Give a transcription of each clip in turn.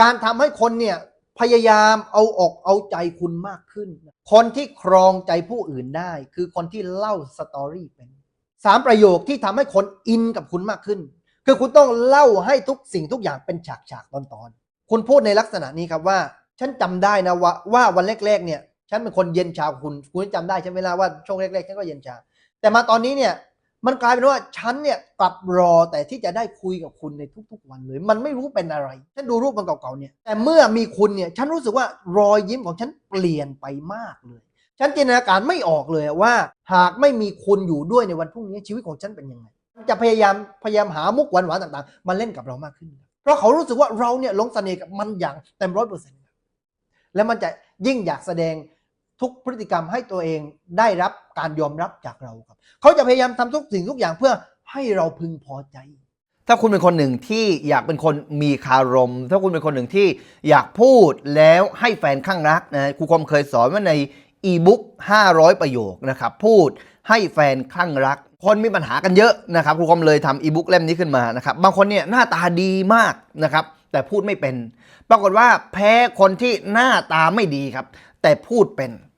การทำให้คนเนี่ยพยายามเอาอกเอาใจคุณมากขึ้น คนที่ครองใจผู้อื่นได้ คือคนที่เล่าสตอรี่เป็นสามประโยคที่ทำให้คนอินกับคุณมากขึ้น คือคุณต้องเล่าให้ทุกสิ่งทุกอย่างเป็นฉากฉากๆตอนตอนๆคุณพูดในลักษณะนี้ครับว่า ฉันจำได้นะว่าว่าวันแรกๆเนี่ย ฉันเป็นคนเย็นชาคุณ คุณจำได้ใช่ไหมล่ะว่าช่วงแรกๆฉันก็เย็นชา แต่มาตอนนี้เนี่ย มันกลายเป็นว่าฉันเนี่ยกลับรอแต่ที่จะได้คุยกับคุณในทุกๆวันเลย มันไม่รู้เป็นอะไร ฉันดูรูปมันเก่าๆเนี่ย แต่เมื่อมีคุณเนี่ยฉันรู้สึกว่ารอยยิ้มของฉันเปลี่ยนไปมากเลย ฉันจินตนาการไม่ออกเลยว่า หากไม่มีคุณอยู่ด้วยในวันพรุ่งนี้ชีวิตของฉันเป็นยังไงจะพยายามพยายามหามุกหวานๆต่างๆมาเล่นกับเรามากขึ้น เพราะเขารู้สึกว่าเราเนี่ยลงเสน่ห์กับมันอย่างเต็มร้อยเปอร์เซ็นต์และมันจะยิ่งอยากแสดง ทุกพฤติกรรมให้ตัวเองได้รับการยอมรับจากเราครับ เขาจะพยายามทำทุกสิ่งทุกอย่างเพื่อให้เราพึงพอใจ ถ้าคุณเป็นคนหนึ่งที่อยากเป็นคนมีคารม ถ้าคุณเป็นคนหนึ่งที่อยากพูดแล้วให้แฟนข้างรักนะครูคมเคยสอนว่าในอีบุ๊ก500 ประโยคนะครับ พูดให้แฟนข้างรัก คนมีปัญหากันเยอะนะครับครูคมเลยทำอีบุ๊กเล่มนี้ขึ้นมานะครับ บางคนเนี่ยหน้าตาดีมากนะครับ แต่พูดไม่เป็น ปรากฏว่าแพ้คนที่หน้าตาไม่ดีครับ แต่พูดเป็น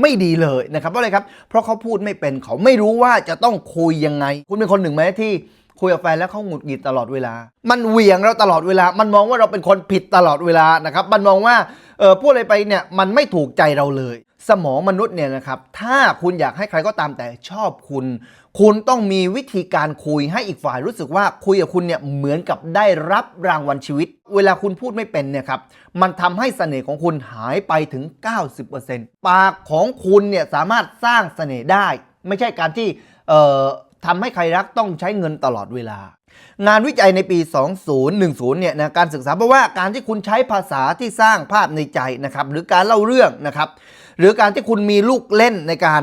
ไม่ดีเลยนะครับเพราะอะไรครับ เพราะเขาพูดไม่เป็นเขาไม่รู้ว่าจะต้องคุยยังไง คุณเป็นคนหนึ่งไหมที่คุยกับแฟนแล้วเขาหงุดหงิดตลอดเวลา มันเหวี่ยงเราตลอดเวลา มันมองว่าเราเป็นคนผิดตลอดเวลานะครับ มันมองว่าเออพูดอะไรไปเนี่ยมันไม่ถูกใจเราเลย สมองมนุษย์เนี่ยนะครับ ถ้าคุณอยากให้ใครก็ตามแต่ชอบคุณ คุณต้องมีวิธีการคุยให้อีกฝ่ายรู้สึกว่าคุยกับคุณเนี่ยเหมือนกับได้รับรางวัลชีวิต เวลาคุณพูดไม่เป็นเนี่ยครับมันทำให้เสน่ห์ของคุณหายไปถึง 90%ปากของคุณเนี่ยสามารถสร้างเสน่ห์ได้ ไม่ใช่การที่เอ่อทำให้ใครรักต้องใช้เงินตลอดเวลา งานวิจัยในปี 2010 เนี่ยนะการศึกษาเพราะว่าการที่คุณใช้ภาษาที่สร้างภาพในใจนะครับหรือการเล่าเรื่องนะครับหรือการที่คุณมีลูกเล่นในการ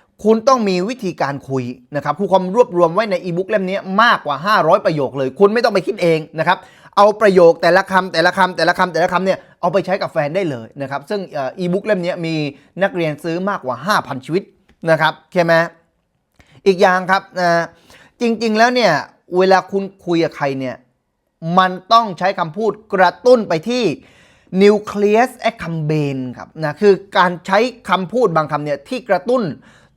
คุณต้องมีวิธีการคุยนะครับครูคอมรวบรวมไว้ในอีบุ๊กเล่มนี้มากกว่า 500 ประโยคเลย คุณไม่ต้องไปคิดเองนะครับ เอาประโยคแต่ละคำแต่ละคำแต่ละคำแต่ละคำเนี่ยเอาไปใช้กับแฟนได้เลยนะครับ ซึ่งอีบุ๊กเล่มนี้มีนักเรียนซื้อมากกว่า 5,000 ชีวิตนะครับใช่ไหมอีกอย่างครับนะจริง ๆ แล้วเนี่ยเวลาคุณคุยกับใครเนี่ยมันต้องใช้คำพูดกระตุ้นไปที่ nucleus accumbens ครับนะคือการใช้คำพูดบางคำเนี่ยที่กระตุ้น